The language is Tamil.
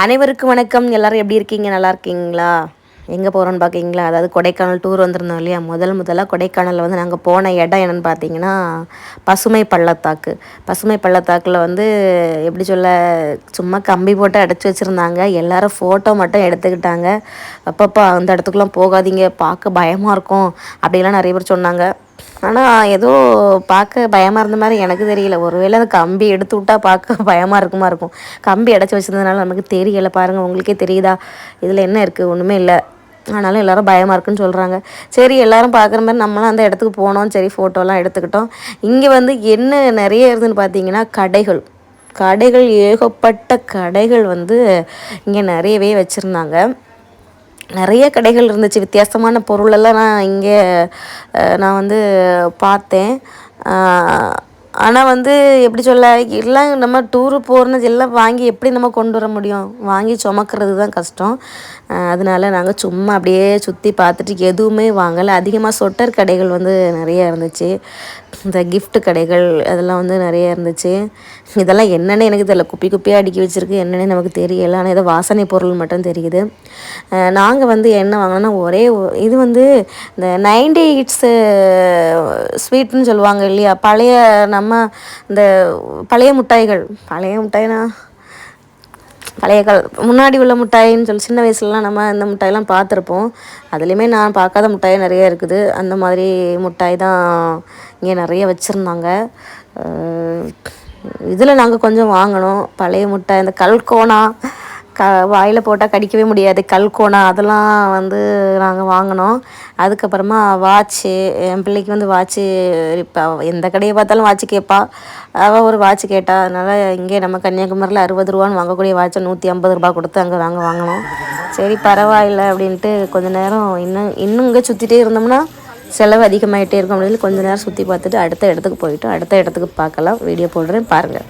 அனைவருக்கும் வணக்கம். எல்லாரும் எப்படி இருக்கீங்க? நல்லா இருக்கீங்களா? எங்கே போகிறோன்னு பார்க்கீங்களா அதாவது கொடைக்கானல் டூர் வந்திருந்தோம் இல்லையா? முதல் முதலாக கொடைக்கானலில் வந்து நாங்கள் போன இடம் என்னென்னு பார்த்தீங்கன்னா பசுமை பள்ளத்தாக்கு. பசுமை பள்ளத்தாக்கில் வந்து எப்படி சொல்ல சும்மா கம்பி போட்டு அடைச்சி வச்சுருந்தாங்க. எல்லோரும் ஃபோட்டோ மட்டும் எடுத்துக்கிட்டாங்க. அப்பப்போ அந்த இடத்துக்குலாம் போகாதீங்க. பார்க்க பயமாக இருக்கும். அப்படிலாம் நிறைய பேர் சொன்னாங்க. ஆனால் ஏதோ பார்க்க பயமாக இருந்த மாதிரி எனக்கு தெரியல. ஒருவேளை அந்த கம்பி எடுத்து விட்டால் பார்க்க பயமாக இருக்குமா இருக்கும். கம்பி அடைச்சி வச்சிருந்ததுனால நமக்கு தெரியலை. பாருங்கள் உங்களுக்கே தெரியுதா? இதில் என்ன இருக்குது ஒன்றுமே இல்லை. ஆனாலும் எல்லோரும் பயமாக இருக்குன்னு சொல்கிறாங்க சரி எல்லோரும் பார்க்குற மாதிரி நம்மளும் அந்த இடத்துக்கு போனோம். சரி ஃபோட்டோலாம் எடுத்துக்கிட்டோம். இங்கே வந்து என்ன நிறைய இருந்துன்னு பார்த்தீங்கன்னா கடைகள். கடைகள் ஏகப்பட்ட கடைகள் வந்து இங்கே நிறையவே வச்சுருந்தாங்க. நிறைய கடைகள் இருந்துச்சு. வித்தியாசமான பொருளெல்லாம் நான் இங்கே நான் வந்து பார்த்தேன். ஆனால் வந்து எப்படி சொல்ல எல்லாம் நம்ம டூரு போகிறது எல்லாம் வாங்கி எப்படி நம்ம கொண்டு வர முடியும்? வாங்கி சுமக்கிறது தான் கஷ்டம் அதனால நாங்கள் சும்மா அப்படியே சுற்றி பார்த்துட்டு எதுவுமே வாங்கலை. அதிகமாக சொட்டர் கடைகள் வந்து நிறைய இருந்துச்சு. இந்த கிஃப்ட் கடைகள் அதெல்லாம் வந்து நிறைய இருந்துச்சு. இதெல்லாம் என்னென்னு எனக்கு தெரியல. குப்பி குப்பியாக அடுக்கி வச்சிருக்கு. என்னென்னு நமக்கு தெரியல. ஆனால் ஏதோ வாசனை பொருள் மட்டும் தெரியுது. நாங்கள் வந்து என்ன வாங்கினோன்னா ஒரே ஒ- இது வந்து இந்த நைன்டி எயிட்ஸு ஸ்வீட்னு சொல்லுவாங்க இல்லையா? பழைய நம்ம இந்த பழைய மிட்டாய்கள். பழைய மிட்டாய்னா பழைய கால முன்னாடி உள்ள முட்டாயின்னு சொல்லி சின்ன வயசுலலாம் நம்ம இந்த முட்டாயெல்லாம் பார்த்துருப்போம். அதுலேயுமே நான் பார்க்காத மிட்டாய் நிறைய இருக்குது. அந்த மாதிரி மிட்டாய் தான் இங்கே நிறைய வச்சுருந்தாங்க. இதில் நாங்கள் கொஞ்சம் வாங்கினோம் பழைய முட்டாய் இந்த கல்கோனா க வாயில் போட்டால் கடிக்கவே முடியாது. கல்கோனா அதெல்லாம் வந்து நாங்கள் வாங்கினோம். அதுக்கப்புறமா வாட்ச்சு என் பிள்ளைக்கு வந்து வாட்ச்சு இப்போ எந்த கடையை பார்த்தாலும் வாட்ச் கேட்பா. அவள் ஒரு வாட்ச் கேட்டா அதனால் இங்கே நம்ம கன்னியாகுமரியில் அறுபது ரூபான்னு வாங்கக்கூடிய வாட்சை நூற்றி ஐம்பது ரூபா கொடுத்து அங்கே வாங்க வாங்கினோம். சரி பரவாயில்ல அப்படின்ட்டு கொஞ்ச நேரம் இன்னும் இன்னும் இங்கே சுற்றிட்டே இருந்தோம்னா செலவு அதிகமாகிட்டே இருக்கும் அப்படின்னு கொஞ்ச நேரம் சுற்றி பார்த்துட்டு அடுத்த இடத்துக்கு போயிட்டு அடுத்த இடத்துக்கு பார்க்கலாம். வீடியோ போடுறேன் பாருங்கள்